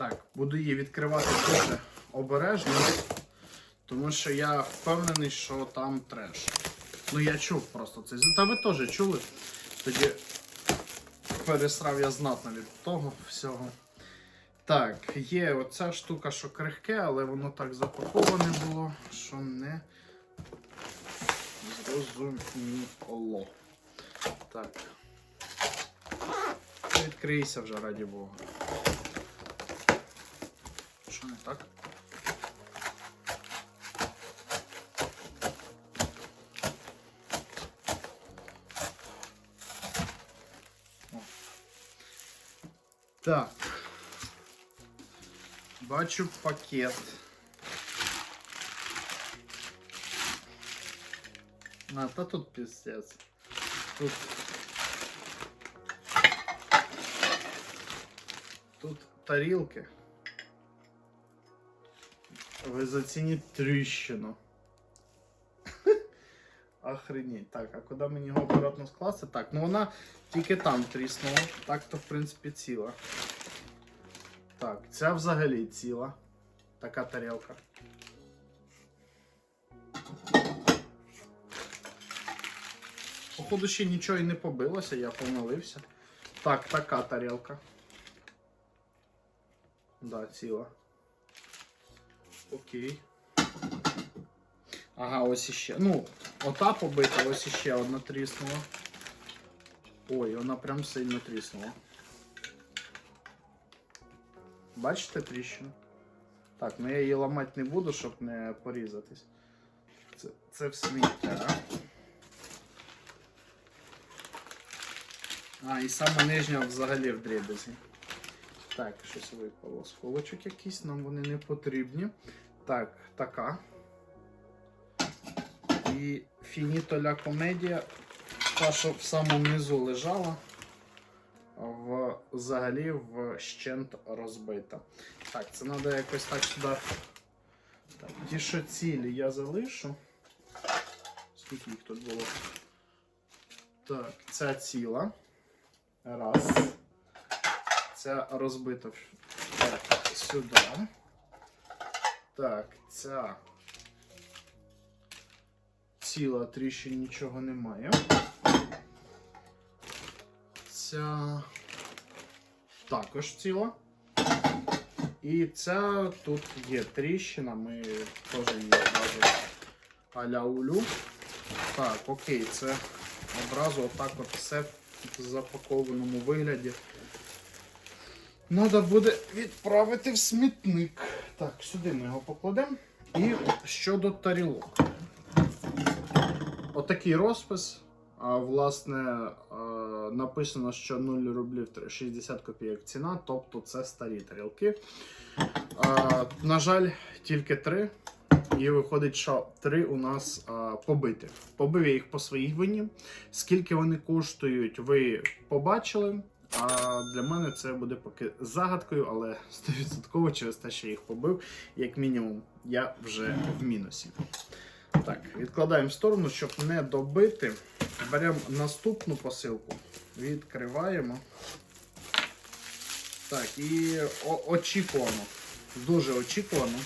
Так, буду її відкривати дуже обережно, тому що я впевнений, що там треш. Ну я чув просто це. Та ви теж чули. Тоді пересрав я знатно від того всього. Так, є оця штука, що крихке, але воно так запаковане було, що не зрозуміло. Так. Відкрийся вже, раді Бога. Не так? Так. Бачу пакет. А, та тут піздець. Тут. Тут тарілки. Ви зацініть тріщину. Охренеть. Так, а куди мені його акуратно скласти? Так, ну вона тільки там тріснула. Так то в принципі ціла. Так, ця взагалі ціла. Така тарілка. Походу ще нічого і не побилося, я помилився. Так, така тарілка. Да, ціла. Окей. Ага, ось іще. Ну, ота побита, ось іще одна тріснула. Ой, вона прям сильно тріснула. Бачите тріщину? Так, ну я її ламати не буду, щоб не порізатись. Це, це в сміття. А, і саме нижня взагалі в дрібезі. Так, щось випало. Сколочок якийсь, нам вони не потрібні. Так, така. І Фініто ля комедія. Та, що в самому низу лежала. В, взагалі вщент розбита. Так, це треба якось так сюди. Так, ті, що цілі я залишу. Скільки їх тут було? Так, ця ціла. Раз. Ця розбита сюди. Так, ця ціла тріщин нічого немає. Ця також ціла. І ця тут є тріщина, ми теж її одразу аля улю. Так, окей, це одразу отак от все в запакованому вигляді. Треба буде відправити в смітник. Так, сюди ми його покладемо. І щодо тарілок. Отакий розпис. Власне, написано, що 0 рублів 60 копійок ціна, тобто це старі тарілки. На жаль, тільки три. І виходить, що три у нас а, побиті. Побив я їх по своїй вині. Скільки вони коштують, ви побачили. А для мене це буде поки загадкою, але 100% через те, що я їх побив, як мінімум, я вже в мінусі. Так, відкладаємо в сторону, щоб не добити. Беремо наступну посилку, відкриваємо. Так, і о- очікувано. Дуже очікувано.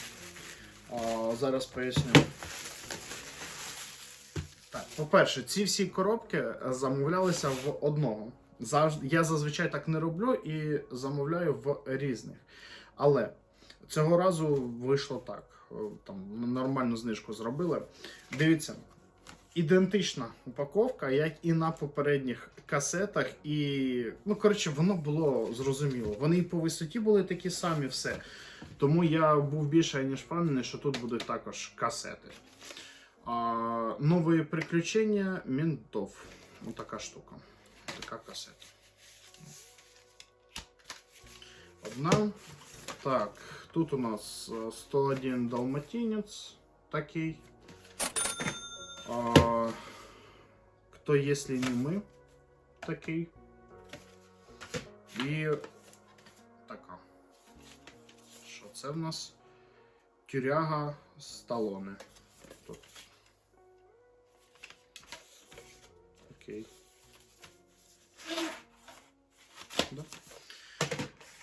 А, зараз поясню. Так, по-перше, ці всі коробки замовлялися в одного. Я зазвичай так не роблю і замовляю в різних. Але цього разу вийшло так. Е, Там нормальну знижку зробили. Дивіться, ідентична упаковка, як і на попередніх касетах. І, ну, коротше, воно було зрозуміло. Вони і по висоті були такі самі, все. Тому я був більше ніж впевнений, що тут будуть також касети. А, нові приключення ментов. Ось така штука. Така касета. Одна. Так, тут у нас е, 101 далматинец. Такий. А, кто, если не мы? Такий. І така. Що це в нас? Тюряга Сталоне.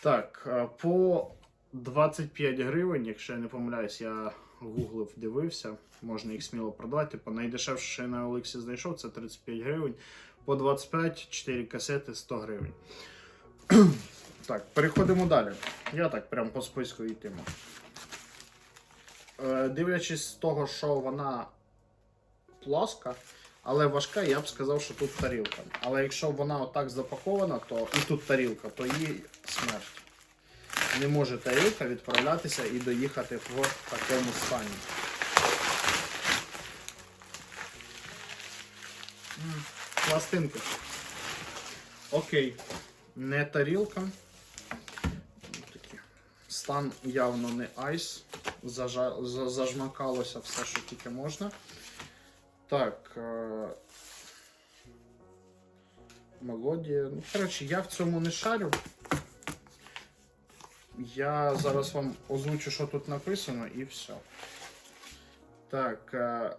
Так, по 25 гривень, якщо я не помиляюсь, я гуглив, дивився, можна їх сміло продавати. Типу найдешевше, що я на Олексі знайшов, це 35 гривень. По 25, 4 касети 100 гривень. так, переходимо далі. Я так прям по списку йтиму. Е, дивлячись з того, що вона плоска, але важка, я б сказав, що тут тарілка. Але якщо вона отак запакована, то і тут тарілка, то їй смерть. Не може тарілка відправлятися і доїхати в такому стані. Пластинки. Окей. Не тарілка. Стан явно не айс. Зажа... Зажмакалося все, що тільки можна. Так. Е... Мелодія. Ну, коротше, я в цьому не шарю. Я зараз вам озвучу, що тут написано, і все. Так. Е...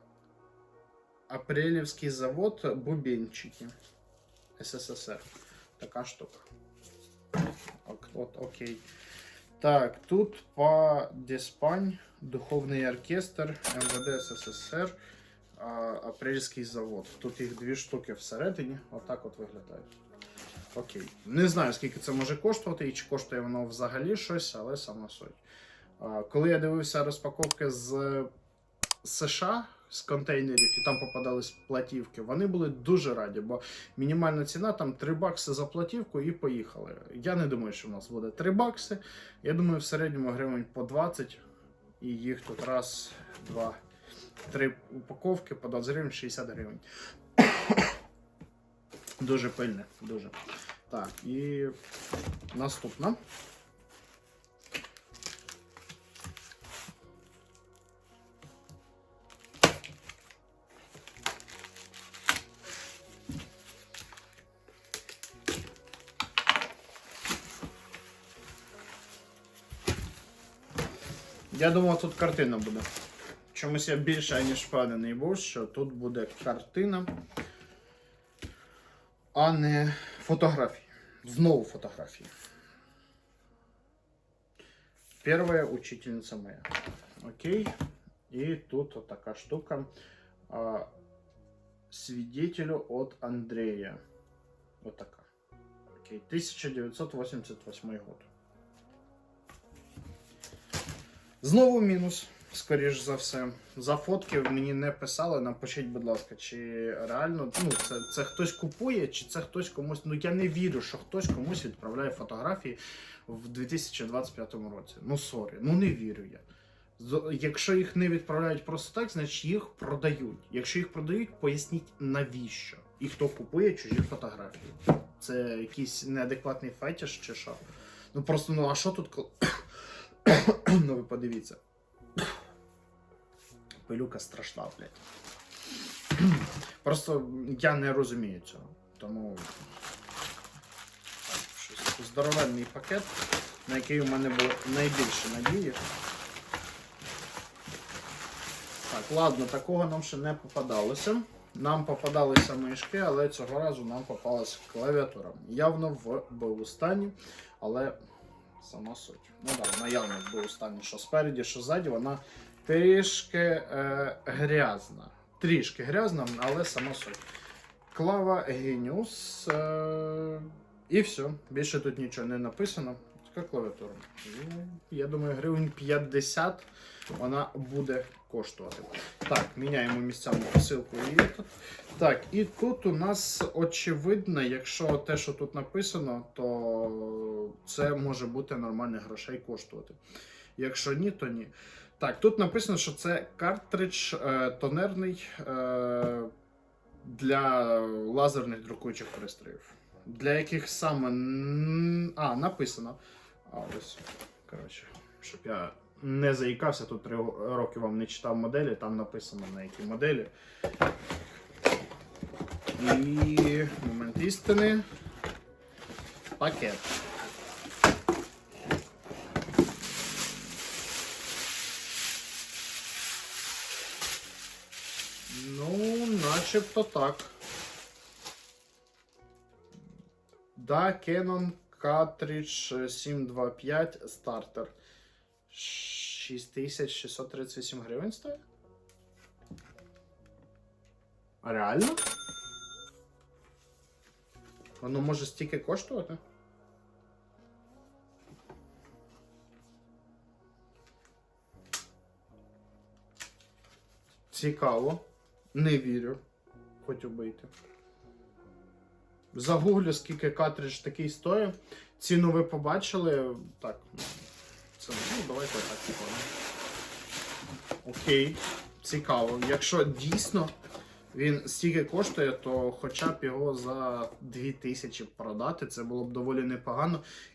Апрелівський завод Бубенчики. СССР. Така штука. Ок, от, окей. Так, тут по Деспань, Духовний оркестр, МВД СССР, а, Апрельський завод. Тут їх дві штуки всередині. Отак от виглядають. Окей. Не знаю, скільки це може коштувати і чи коштує воно взагалі щось, але сама суть. Коли я дивився розпаковки з США з контейнерів і там попадались платівки, вони були дуже раді, бо мінімальна ціна там 3 бакси за платівку і поїхали. Я не думаю, що в нас буде 3 бакси. Я думаю, в середньому гривень по 20. І їх тут раз, два, три упаковки по 20 гривень, 60 гривень. Дуже пильне, дуже. Так, і наступна. Я думав, тут картина буде. Чомусь я більше, ніж впевнений був, що тут буде картина, а не фотографії. Знову фотографії. Первая учительница моя. Окей. И тут вот такая штука. А, свидетелю от Андрея. Вот такая. Окей. 1988 год. Знову мінус, Скоріш за все. За фотки мені не писали. Напишіть, будь ласка, чи реально ну, це, це хтось купує, чи це хтось комусь. Ну я не вірю, що хтось комусь відправляє фотографії в 2025 році. Ну сорі, ну не вірю я. Якщо їх не відправляють просто так, значить їх продають. Якщо їх продають, поясніть навіщо. І хто купує чужі фотографії. Це якийсь неадекватний фетіш чи що. Ну просто ну а що тут ну ви подивіться. Пилюка страшна, блядь. Просто я не розумію цього. Тому щось здоровенний пакет, на який у мене було найбільше надії. Так, ладно, такого нам ще не попадалося. Нам попадалися мишки, але цього разу нам попалася клавіатура. Явно в БУ стані, але сама суть. Ну так, вона явно в БУ стані, що спереді, що ззаді, вона трішки е, грязна. Трішки грязна, але сама суть. Клава Геніус. Е, і все. Більше тут нічого не написано. Така клавіатура. Ну, Я думаю, гривень 50 вона буде коштувати. Так, міняємо місцями посилку і тут. Так, і тут у нас очевидно, якщо те, що тут написано, то це може бути нормальних грошей коштувати. Якщо ні, то ні. Так, тут написано, що це картридж е, тонерний е, для лазерних друкуючих пристроїв. Для яких саме. А, написано. А, ось. Коротше, щоб я не заїкався, тут три роки вам не читав моделі, там написано на які моделі. І момент істини. Пакет. Ну, начебто так. Да, Canon Cartridge 725 стартер. 6638 гривень стоїть? А реально? Воно може стільки коштувати? Цікаво. Не вірю. Хоч убийте. Загуглю, скільки картридж такий стоїть. Ціну ви побачили. Так. Це, ну, давайте так типу. Окей. Цікаво. Якщо дійсно він стільки коштує, то хоча б його за 2000 продати, це було б доволі непогано.